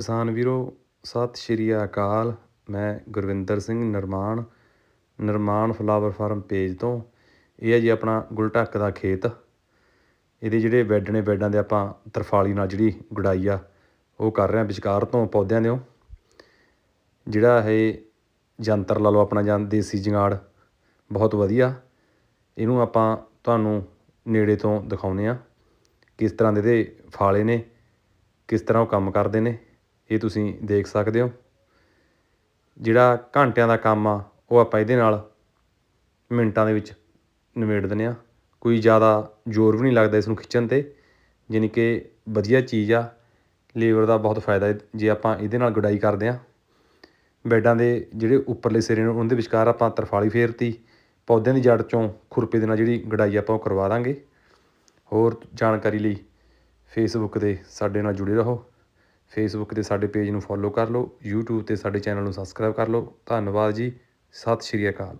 ਕਿਸਾਨ ਵੀਰੋ, ਸਤਿ ਸ਼੍ਰੀ ਅਕਾਲ। ਮੈਂ ਗੁਰਵਿੰਦਰ ਸਿੰਘ ਨਿਰਮਾਣ ਨਿਰਮਾਣ ਫਲਾਵਰ ਫਾਰਮ ਪੇਜ ਤੋਂ। ਇਹ ਹੈ ਜੀ ਆਪਣਾ ਗੁਲਟੱਕ ਦਾ ਖੇਤ। ਇਹਦੇ ਜਿਹੜੇ ਬੈੱਡ ਨੇ, ਬੈੱਡਾਂ ਦੇ ਆਪਾਂ ਤਰਫਾਲੀ ਨਾਲ ਜਿਹੜੀ ਗੁਡਾਈ ਆ, ਉਹ ਕਰ ਰਹੇ ਹਾਂ। ਵਿਚਕਾਰ ਤੋਂ ਪੌਦਿਆਂ ਦਿਓ। ਜਿਹੜਾ ਇਹ ਜੰਤਰ ਲਾ ਲਓ ਆਪਣਾ, ਜਾਂ ਦੇਸੀ ਜੰਗਾੜ, ਬਹੁਤ ਵਧੀਆ। ਇਹਨੂੰ ਆਪਾਂ ਤੁਹਾਨੂੰ ਨੇੜੇ ਤੋਂ ਦਿਖਾਉਂਦੇ ਆ ਕਿਸ ਤਰ੍ਹਾਂ ਦੇ ਇਹਦੇ ਫਾਲੇ ਨੇ, ਕਿਸ ਤਰ੍ਹਾਂ ਉਹ ਕੰਮ ਕਰਦੇ ਨੇ। ਇਹ ਤੁਸੀਂ ਦੇਖ ਸਕਦੇ ਹੋ। ਜਿਹੜਾ ਘੰਟਿਆਂ ਦਾ ਕੰਮ ਆ, ਉਹ ਆਪਾਂ ਇਹਦੇ ਨਾਲ ਮਿੰਟਾਂ ਦੇ ਵਿੱਚ ਨਿਬੇੜ ਦਿੰਦੇ ਆ ਕੋਈ ਜ਼ਿਆਦਾ ਜ਼ੋਰ ਵੀ ਨਹੀਂ ਲੱਗਦਾ ਇਸ ਨੂੰ ਖਿੱਚਣ 'ਤੇ ਯਾਨੀ ਕਿ ਵਧੀਆ ਚੀਜ਼ ਆ। ਲੇਬਰ ਦਾ ਬਹੁਤ ਫਾਇਦਾ ਜੇ ਆਪਾਂ ਇਹਦੇ ਨਾਲ ਗੁਡਾਈ ਕਰਦੇ ਆ ਬੈਡਾਂ ਦੇ ਜਿਹੜੇ ਉੱਪਰਲੇ ਸਿਰੇ ਨੇ, ਉਹਦੇ ਵਿਚਕਾਰ ਆਪਾਂ ਤਰਫਾਲੀ ਫੇਰਤੀ, ਪੌਦਿਆਂ ਦੀ ਜੜ ਚੋਂ ਖੁਰਪੇ ਦੇ ਨਾਲ ਜਿਹੜੀ ਗੁਡਾਈ ਆਪਾਂ ਉਹ ਕਰਵਾ ਦਾਂਗੇ। ਹੋਰ ਜਾਣਕਾਰੀ ਲਈ ਫੇਸਬੁੱਕ ਤੇ ਸਾਡੇ ਨਾਲ ਜੁੜੇ ਰਹੋ। ਫੇਸਬੁੱਕ ਤੇ ਸਾਡੇ ਪੇਜ ਨੂੰ ਫੋਲੋ ਕਰ ਲਓ, YouTube ਤੇ ਸਾਡੇ ਚੈਨਲ ਨੂੰ ਸਬਸਕ੍ਰਾਈਬ ਕਰ ਲਓ। ਧੰਨਵਾਦ ਜੀ, ਸਤਿ ਸ਼੍ਰੀ ਅਕਾਲ।